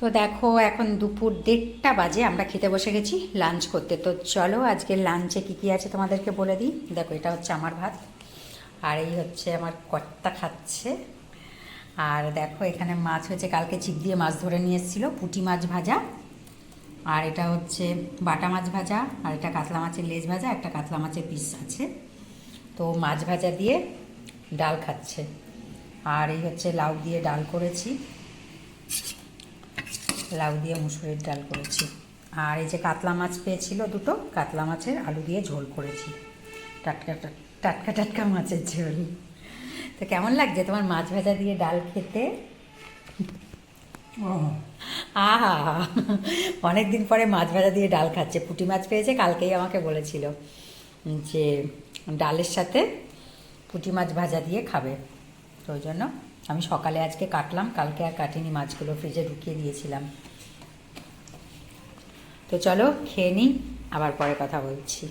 তো দেখো, এখন দুপুর দেড়টা বাজে, আমরা খেতে বসে গেছি লাঞ্চ করতে। তো চলো, আজকে লাঞ্চে কী কী আছে তোমাদেরকে বলে দিই। দেখো, এটা হচ্ছে আমার ভাত, আর এই হচ্ছে আমার কর্তা খাচ্ছে। আর দেখো, এখানে মাছ হয়েছে কালকে চিপ দিয়ে মাছ ধরে নিয়ে এসেছিল, পুঁটি মাছ ভাজা। আর এটা হচ্ছে বাটা মাছ ভাজা, আর এটা কাতলা মাছের লেজ ভাজা, একটা কাতলা মাছের পিস আছে। তো মাছ ভাজা দিয়ে ডাল খাচ্ছে। আর এই হচ্ছে লাউ দিয়ে ডাল করেছি। লাউ দিয়ে মুসুরির ডাল করেছি। আর এই যে কাতলা মাছ পেয়েছিল দুটো কাতলা মাছের আলু দিয়ে ঝোল করেছি। টাটকা টাটকা টাটকা মাছের ঝোল। তো কেমন লাগছে তোমার মাছ ভাজা দিয়ে ডাল খেতে? আহা অনেক দিন পরে মাছ ভাজা দিয়ে ডাল খাচ্ছে। পুঁটি মাছ পেয়েছে কালকেই আমাকে বলেছিল যে ডালের সাথে পুঁটি মাছ ভাজা দিয়ে খাবে। তো ওই জন্য আমি সকালে আজকে কাটলাম, কালকে আর কাটিনি, মাছগুলো ফ্রিজে ঢুকিয়ে দিয়েছিলাম। তো চলো খেয়ে নিই, আবার পরে কথা বলছি।